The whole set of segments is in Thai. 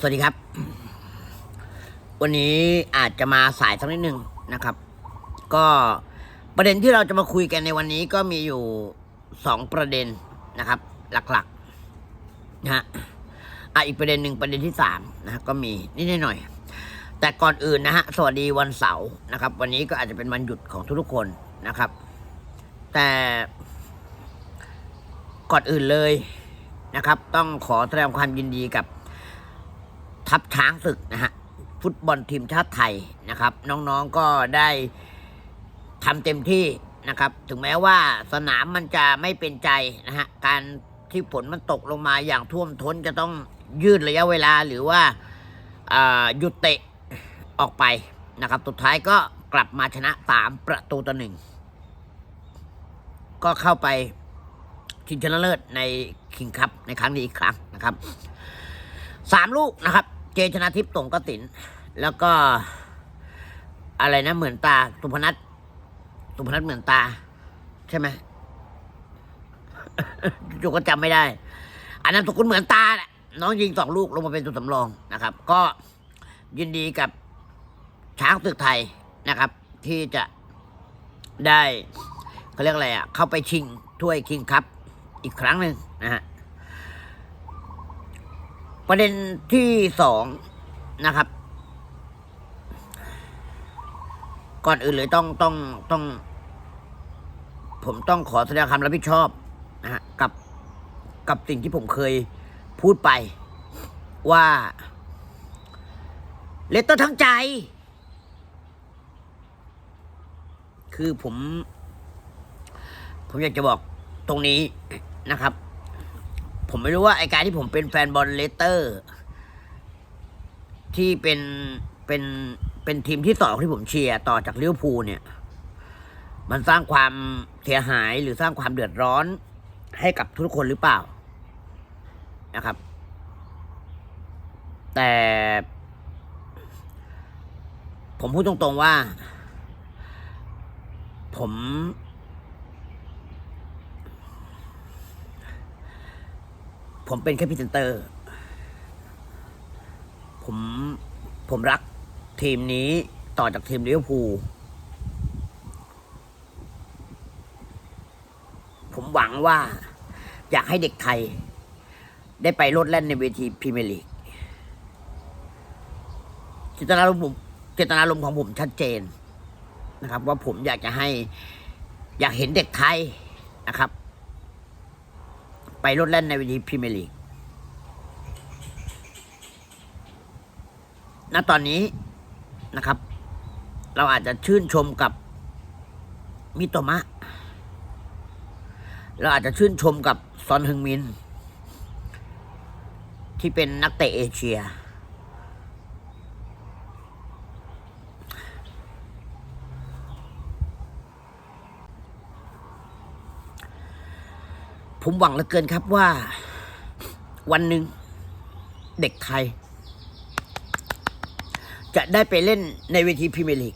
สวัสดีครับ วันนี้อาจจะมาสายสักนิดหนึ่งนะครับ ก็ประเด็นที่เราจะมาคุยกันในวันนี้ก็มีอยู่สองประเด็นนะครับ หลักๆนะฮะอะอีกประเด็นหนึ่งประเด็นที่สามนะ ก็มีนิดๆหน่อยๆแต่ก่อนอื่นนะฮะสวัสดีวันเสาร์นะครับ วันนี้ก็อาจจะเป็นวันหยุดของทุกๆคนนะครับ แต่ก่อนอื่นเลยนะครับ ต้องขอแสดงความยินดีกับ ทัพช้างศึกนะฮะฟุตบอลทีมชาติไทยนะครับ น้องๆก็ได้ทำเต็มที่นะครับ ถึงแม้ว่าสนามมันจะไม่เป็นใจนะฮะการที่ฝนมันตกลงมาอย่างท่วมท้นจะต้องยืดระยะเวลาหรือว่าอ่าหยุดเตะออกไปนะครับสุดท้ายก็กลับมาชนะสามประตูต่อหนึ่งก็เข้าไปชิงชนะเลิศในคิงคัพในครั้งนี้อีกครั้งนะครับสามลูกนะครับ เจชนะทิพย์ตรงกสินแล้วก็ อะไรนะเหมือนตาสุพนัทสุพนัทเหมือนตา ใช่ไหมจุกก็จำไม่ได้ อันนั้นสุกุลเหมือนตาแหละน้องยิงสองลูกลงมาเป็นตัวสำรองนะครับ ก็ยินดีกับช้างศึกไทยนะครับ ที่จะได้เขาเรียกอะไรอะ เข้าไปชิงถ้วยคิงคัพอีกครั้งหนึ่งนะฮะ ประเด็นที่สองนะครับ ก่อนอื่นเลยต้องต้องต้อง ผมต้องขอแสดงความรับผิดชอบนะฮะกับกับสิ่งที่ผมเคยพูดไป ว่าเลตเตอร์ทั้งใจ คือผม ผมอยากจะบอกตรงนี้นะครับ ผมไม่รู้ว่าไอการที่ผมเป็นแฟนบอลเลสเตอร์ ที่เป็นเป็นเป็นทีมที่สองที่ผมเชียร์ต่อจากลิเวอร์พูลเนี่ย มันสร้างความเสียหายหรือสร้างความเดือดร้อนให้กับทุกคนหรือเปล่านะครับ แต่ ผมพูดตรงๆว่า ผม ผมเป็นแค่พรีเซนเตอร์ ผมผมรักทีมนี้ต่อจากทีมลิเวอร์พูลผมหวังว่าอยากให้เด็กไทย ได้ไปโลดแล่นในเวทีพรีเมียร์ลีกเจตนารมณ์ผมเจตนารมณ์ของผมชัดเจนนะครับ ว่าผมอยากจะให้อยากเห็นเด็กไทยนะครับ ลดแล่นในเวทีพรีเมียร์ลีก ณ ตอนนี้นะครับ เราอาจจะชื่นชมกับมิโตมะ เราอาจจะชื่นชมกับซอนฮึงมิน ที่เป็นนักเตะเอเชีย ผมหวังเหลือเกินครับว่า วันหนึ่งเด็กไทย จะได้ไปเล่นในเวทีพรีเมียร์ลีก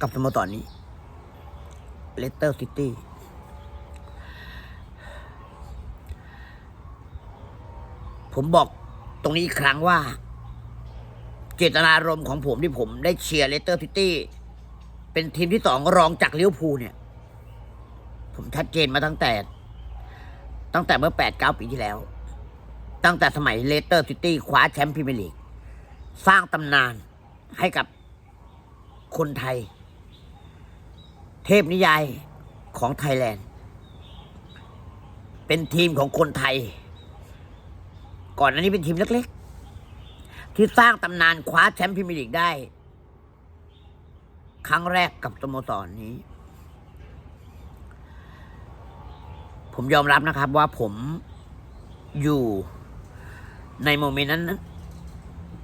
กับสโมสรนี้เลสเตอร์ซิตี้ผมบอกตรงนี้อีกครั้งว่า เจตนารมณ์ของผมที่ผมได้เชียร์เลสเตอร์ซิตี้เป็นทีมที่สองรองจากลิเวอร์พูลเนี่ย ผมชัดเจนมาตั้งแต่ ตั้งแต่เมื่อแปดเก้าปีที่แล้ว ตั้งแต่สมัยเลสเตอร์ซิตี้คว้าแชมป์พรีเมียร์ลีกสร้างตำนานให้กับคนไทย เทพนิยายของไทยแลนด์ เป็นทีมของคนไทย ก่อนหน้านี้เป็นทีมเล็กๆ ที่สร้างตำนานคว้าแชมป์พรีเมียร์ลีกได้ ครั้งแรกกับสโมสรนนี้ ผมยอมรับนะครับว่าผมอยู่ในโมเมนต์นั้น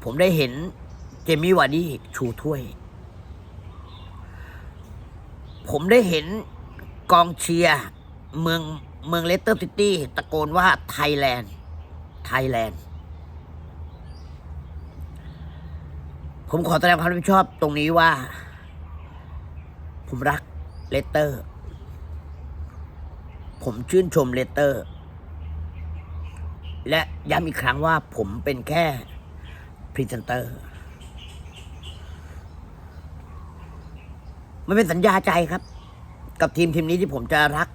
ผมได้เห็นเจมี่วาร์ดี้ชูถ้วย ผมได้เห็นกองเชียร์เมืองเมืองเลสเตอร์ซิตี้ตะโกนว่าไทยแลนด์ ไทยแลนด์ ผมขอแสดงความรับผิดชอบตรงนี้ว่า ผมรักเลสเตอร์ ผมชื่นชมเลสเตอร์ และย้ำอีกครั้งว่าผมเป็นแค่พรีเซนเตอร์ มันเป็นสัญญาใจครับ กับทีมทีมนี้ที่ผมจะรัก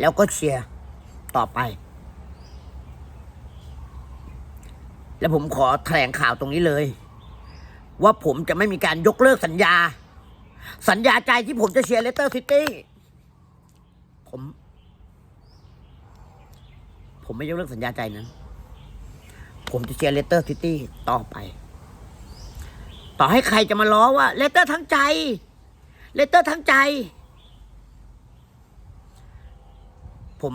แล้วก็เชียร์ต่อไป และผมขอแถลงข่าวตรงนี้เลย ว่าผมจะไม่มีการยกเลิกสัญญา สัญญาใจที่ผมจะเชียร์เลสเตอร์ซิตี้ผม ผมไม่ยกเลิกสัญญาใจนั้น ผมจะเชียร์เลสเตอร์ซิตี้ต่อไป ต่อให้ใครจะมาล้อว่าเลสเตอร์ทั้งใจเลสเตอร์ทั้งใจ ผม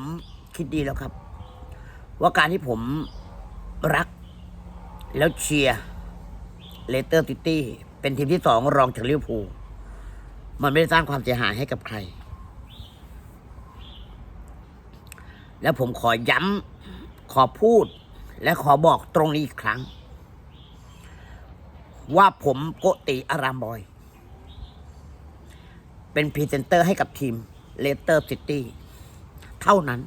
คิดดีแล้วครับ ว่าการที่ผมรัก แล้วเชียร์เลสเตอร์ซิตี้เป็นทีมที่สองรองจากลิเวอร์พูลมันไม่ได้สร้างความเสียหายให้กับใคร แล้วผมขอย้ำขอพูด และขอบอกตรงนี้อีกครั้ง ว่าผมโกติอารามบอย เป็นพรีเซนเตอร์ให้กับทีมเลสเตอร์ซิตี้เท่านั้น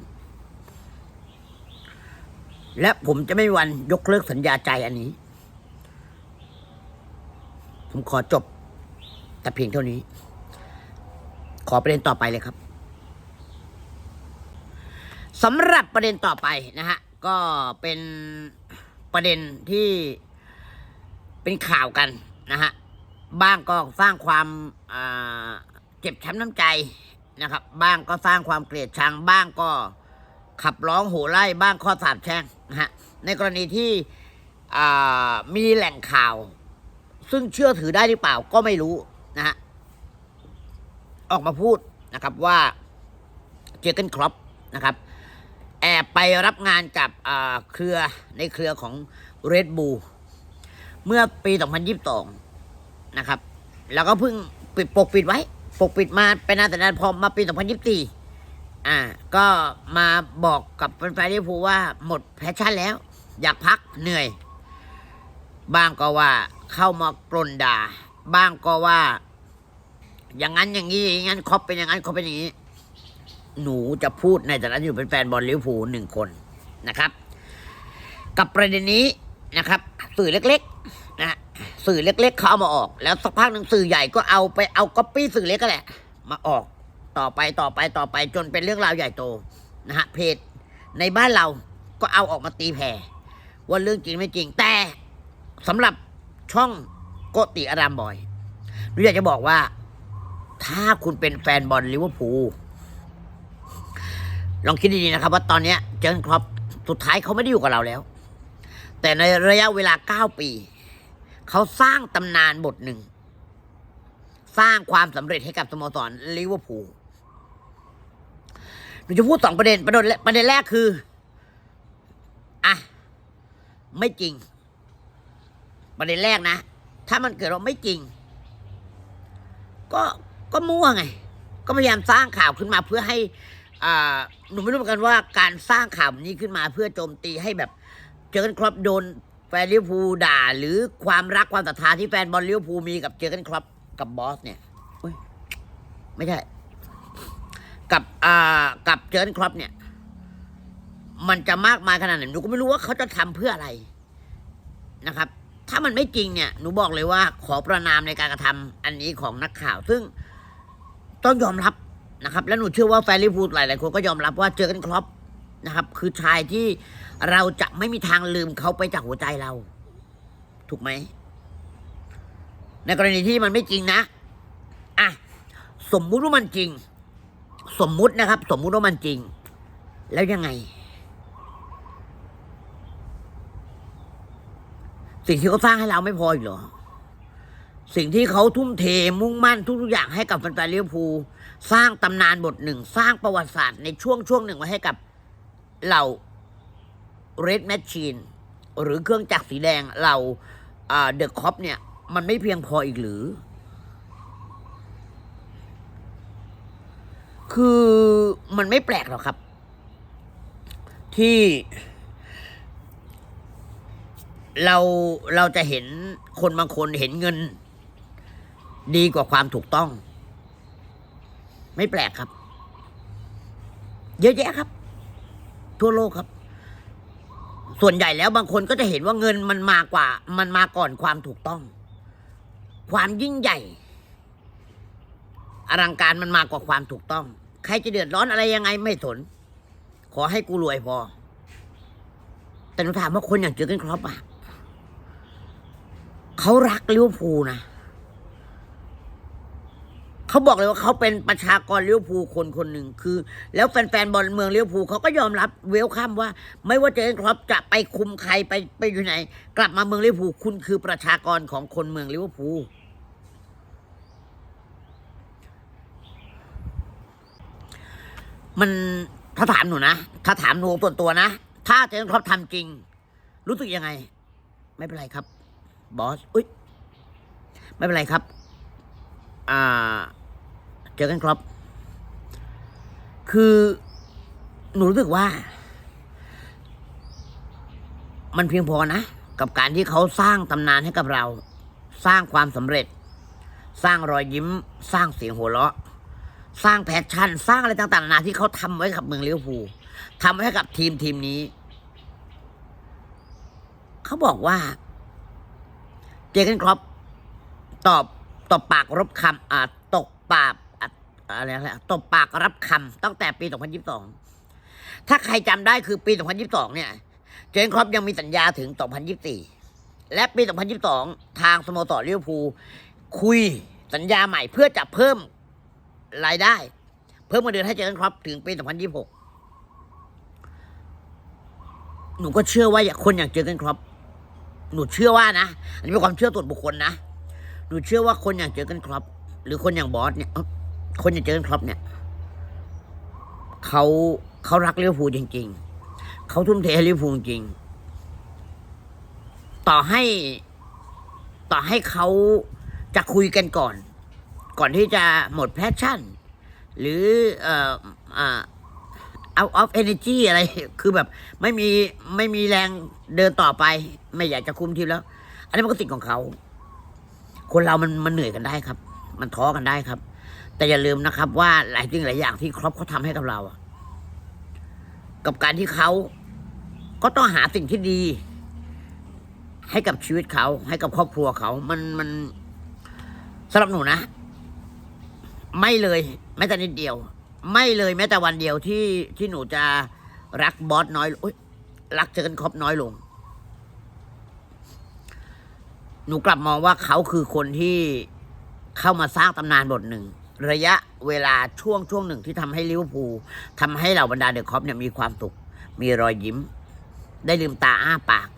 และผมจะไม่วันยกเลิกสัญญาใจอันนี้ ผมขอจบแต่เพียงเท่านี้ ขอประเด็นต่อไปเลยครับ สำหรับประเด็นต่อไปนะฮะก็เป็นประเด็นที่เป็นข่าวกันนะฮะบ้างก็สร้างความเจ็บช้ำน้ำใจนะครับ บ้างก็สร้างความเกลียดชังบ้างก็ขับร้องโห่ไล่บ้างข้อสาบแช่งนะฮะในกรณีที่มีแหล่งข่าว ซึ่งเชื่อถือได้หรือเปล่าก็ไม่รู้นะฮะออกมาพูดนะครับว่าเจอร์เกนครอปนะครับ แอบไปรับงานกับเครือในเครือของ Red Bull เมื่อปี 2022 นะครับ แล้วก็เพิ่งปิดปกปิดไว้ ปกปิดมาเป็นนานแต่นานพอมาปี 2024 อ่า ก็มาบอกกับแฟนๆลิเวอร์พูลว่าหมดแพชชั่นแล้ว อยากพักเหนื่อย บ้างก็ว่าเข้ามากลนด่า บ้างก็ว่า อย่างนั้นอย่างนี้อย่างนั้นคอปเป็นอย่างนั้นคอปเป็นอย่างนี้ หนูจะพูดในฐานะอยู่เป็นแฟนบอลลิเวอร์พูลหนึ่งคนนะครับ กับประเด็นนี้นะครับ สื่อเล็กๆนะสื่อเล็ก ๆเขาเอามาออก แล้วสักพักหนึ่งสื่อใหญ่ก็เอาไปเอาก๊อปปี้สื่อเล็กก็แหละ มาออกต่อไปต่อไปต่อไปจนเป็นเรื่องราวใหญ่โตนะฮะเพจในบ้านเราก็เอาออกมาตีแผ่ว่าเรื่องจริงไม่จริงแต่สำหรับช่องโกติอารามบอยหนูอยากจะบอกว่า ถ้าคุณเป็นแฟนบอลลิเวอร์พูล ลองคิดดีๆนะครับว่าตอนนี้เจอร์นครอปสุดท้ายเขาไม่ได้อยู่กับเราแล้ว แต่ในระยะเวลาเก้าปี เขาสร้างตำนานบทหนึ่ง สร้างความสำเร็จให้กับสโมสรลิเวอร์พูลหนูจะพูดสองประเด็นประเด็นประเด็นแรกคืออะไม่จริง ประเด็นแรกนะ ถ้ามันเกิดว่าไม่จริง ก็ก็มั่วไง ก็พยายามสร้างข่าวขึ้นมาเพื่อให้ หนูไม่รู้เหมือนกันว่าการสร้างข่าวนี้ขึ้นมาเพื่อโจมตีให้แบบ เจอกันครอปโดนแฟนลิเวอร์พูลด่า หรือความรักความศรัทธาที่แฟนบอลลิเวอร์พูลมีกับเจอกันครอปกับบอสเนี่ยไม่ใช่ กับอ่ากับเจอกันครอปเนี่ย มันจะมากมายขนาดไหนหนูก็ไม่รู้ว่าเขาจะทำเพื่ออะไรนะครับ ถ้ามันไม่จริงเนี่ยหนูบอกเลยว่าขอประนามในการกระทำอันนี้ของนักข่าว ซึ่งต้องยอมรับ นะครับ และหนูเชื่อว่าแฟนลิเวอร์พูลหลาย ๆ คนก็ยอมรับว่าเจอกันครอปนะครับ คือชายที่เราจะไม่มีทางลืมเขาไปจากหัวใจเรา ถูกไหม ในกรณีที่มันไม่จริงนะอะสมมุติว่ามันจริง สมมุตินะครับ สมมุติว่ามันจริง แล้วยังไง สิ่งที่เขาสร้างให้เราไม่พออีกเหรอ สิ่งที่เขาทุ่มเทมุ่งมั่นทุกๆอย่างให้กับแฟนๆลิเวอร์พูลสร้างตำนานบทหนึ่ง สร้างประวัติศาสตร์ในช่วงช่วงหนึ่งไว้ให้กับเหล่าเรดแมชชีนหรือเครื่องจักรสีแดงเหล่าเดอะคอปเนี่ย มันไม่เพียงพออีกหรือ คือมันไม่แปลกหรอกครับ ที่เราเราจะเห็นคนบางคนเห็นเงิน ดีกว่าความถูกต้อง ไม่แปลกครับ เยอะแยะครับ ทั่วโลกครับ ส่วนใหญ่แล้วบางคนก็จะเห็นว่าเงินมันมากว่า มันมาก่อนความถูกต้อง ความยิ่งใหญ่ อลังการมันมากกว่าความถูกต้อง ใครจะเดือดร้อนอะไรยังไงไม่สน ขอให้กูรวยพอ แต่หนูถามว่าคนอย่างเจอร์เกนครอปอะเขารักลิเวอร์พูลนะ เขาบอกเลยว่าเขาเป็นประชากรเลิเวอร์พูคนคนหนึ่งคือ แล้วแฟนๆบอลเมืองเลิเวอร์พูเขาก็ยอมรับเวลคัมว่า ไม่ว่าเจนครอปจะไปคุมใครไปไปอยู่ไหน กลับมาเมืองเลิเวอร์พูคุณคือประชากรของคนเมืองเลิเวอร์พูมันถ้าถามหนูนะถ้าถามหนูส่วนตัวนะ ถ้าเจนครอปทำจริง รู้สึกยังไง ไม่เป็นไรครับ บอสอุ้ยไม่เป็นไรครับ อ่า เจอกันครับ คือหนูรู้สึกว่า มันเพียงพอนะ กับการที่เขาสร้างตำนานให้กับเรา สร้างความสำเร็จ สร้างรอยยิ้ม สร้างเสียงหัวเราะ สร้างแพชชั่น สร้างอะไรต่างๆนานาที่เขาทำไว้กับเมืองเลิเวอร์พูลทำไว้ให้กับทีมทีมนี้ เขาบอกว่า เจอร์เกนครอปตอบตอบปากรบคำอ่าตกปาก อะไรอะตบปากรับคำตั้งแต่ปี 2022 ถ้าใครจำได้คือปี 2022 เนี่ย เจอร์เกนครอปยังมีสัญญาถึง 2024 และปี 2022 ทางสโมสรลิเวอร์พูลคุยสัญญาใหม่เพื่อจะเพิ่มรายได้ เพิ่มเงินเดือนให้เจนครับถึงปี 2026 หนูก็เชื่อว่าอย่างคนอย่างเจนครับหนูเชื่อว่านะ อันนี้เป็นความเชื่อส่วนบุคคลนะ หนูเชื่อว่าคนอย่างเจอกันครับ หรือคนอย่างบอสเนี่ย คนอย่างเจอกันครับเนี่ยเขาเขารักลิเวอร์พูลจริง ๆ เขาทุ่มเทให้ลิเวอร์พูลจริง ต่อให้ ต่อให้เขาจะคุยกันก่อน ก่อนที่จะหมดแพชชั่น หรือเอ่ออ่า out of energy อะไร คือแบบไม่มีไม่มีแรงเดินต่อไป ไม่อยากจะคุมทีมแล้ว อันนี้มันก็ติดของเขา คนเรามันมันเหนื่อยกันได้ครับ มันท้อกันได้ครับ แต่อย่าลืมนะครับ ว่าหลายสิ่งหลายอย่างที่ครอปเขาทำให้กับเราอะกับการที่เขาก็ต้องหาสิ่งที่ดี ให้กับชีวิตเขา ให้กับครอบครัวเขา มันมันสำหรับหนูนะ ไม่เลยแม้แต่นิดเดียว ไม่เลยแม้แต่วันเดียวที่ที่หนูจะรักบอสน้อยลงอุ๊ยรักเจอกันครบน้อยลง หนูกลับมองว่าเขาคือคนที่เข้ามาสร้างตำนานบทหนึ่ง ระยะเวลาช่วงช่วงหนึ่งที่ทำให้ลิเวอร์พูลทำให้เหล่าบรรดาเดอะคอปเนี่ยมีความสุข มีรอยยิ้ม ได้ลืมตาอ้าปาก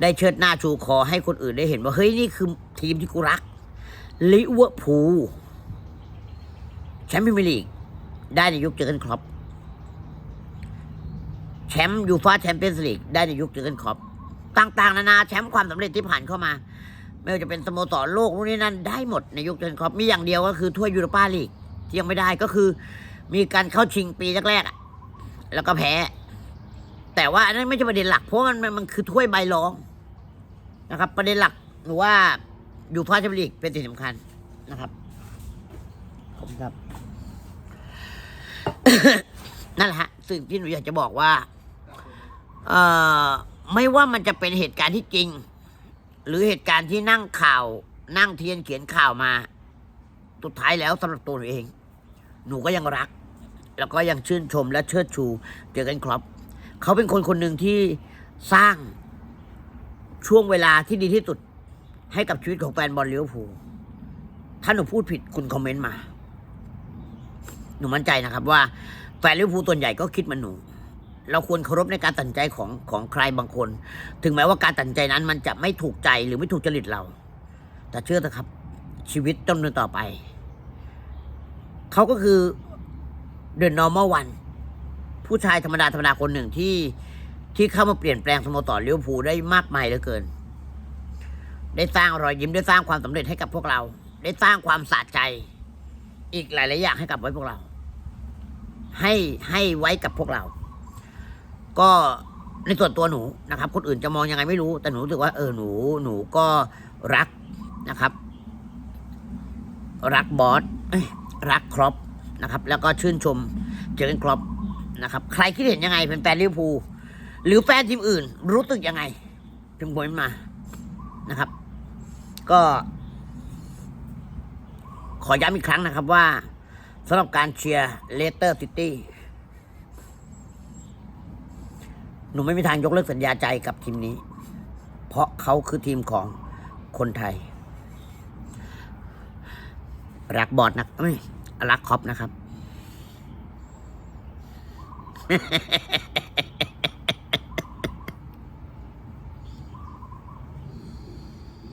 ได้เชิดหน้าชูคอให้คนอื่นได้เห็นว่า เฮ้ย นี่คือทีมที่กูรักลิเวอร์พูลแชมป์พรีเมียร์ลีกได้ในยุคเจอกันครอปแชมป์ยูฟ่าแชมเปี้ยนส์ลีกได้ในยุคเจอกันครอปต่างๆ นานาแชมป์ความสำเร็จที่ผ่านเข้ามา ไม่ว่าจะเป็นสโมสรโลกนู่นนี่นั่นได้หมดในยุคเจนครอปมีอย่างเดียวก็คือถ้วยยูโรปาลีกที่ยังไม่ได้ก็คือ มีการเข้าชิงปีแรกๆอะแล้วก็แพ้ แต่ว่าอันนั้นไม่ใช่ประเด็นหลักเพราะมันมันมันคือถ้วยใบรองนะครับ ประเด็นหลักหนูว่ายูฟ่าแชมเปี้ยนส์ลีกเป็นสิ่งสำคัญนะครับขอบคุณครับ นั่นแหละฮะสิ่งที่หนูอยากจะบอกว่า เอ่อ ไม่ว่ามันจะเป็นเหตุการณ์ที่จริง หรือเหตุการณ์ที่นั่งข่าว นั่งเทียนเขียนข่าวมา สุดท้ายแล้วสำหรับตัวหนูเอง หนูก็ยังรัก แล้วก็ยังชื่นชมและเชิดชูเจอกันครับ เขาเป็นคนคนหนึ่งที่สร้างช่วงเวลาที่ดีที่สุด ให้กับชีวิตของแฟนบอลเลิเวอร์พูถ้าหนูพูดผิดคุณคอมเมนต์มา หนูมั่นใจนะครับว่าแฟนลิเวอร์พูลส่วนใหญ่ก็คิดเหมันหนู เราควรเคารพในการตัดใจของของใครบางคน ถึงแม้ว่าการตัดใจนั้น มันจะไม่ถูกใจหรือไม่ถูกจริตเรา แต่เชื่อเถอะครับ ชีวิตต้องเดินต่อไป เขาก็คือ the normal one ผู้ชายธรรมดาธรรมดาคนหนึ่งที่ที่เข้ามาเปลี่ยนแปลงสโมสรเลิเวอร์พูลได้มากมายเหลือเกิน ได้สร้างรอยยิ้มได้สร้างความสำเร็จให้กับพวกเรา ได้สร้างความสะใจ อีกหลาย ๆ อย่างให้กับไว้พวกเรา ให้ให้ไว้กับพวกเรา ก็ในส่วนตัวหนูนะครับ คนอื่นจะมองยังไงไม่รู้ แต่หนูรู้สึกว่าเออหนูหนูก็รักนะครับ รักบอสรักครอปนะครับ แล้วก็ชื่นชมเจอร์เกนครอปนะครับ ใครคิดเห็นยังไงเป็นแฟนลิเวอร์พูลหรือแฟนทีมอื่น รู้สึกยังไงพิมพ์คอมเมนต์มานะครับ ก็ ขอย้ำอีกครั้งนะครับว่าสำหรับการเชียร์เลสเตอร์ซิตี้ หนูไม่มีทางยกเลิกสัญญาใจกับทีมนี้ เพราะเขาคือทีมของคนไทย รักบอดนะไม่รักคอปนะครับ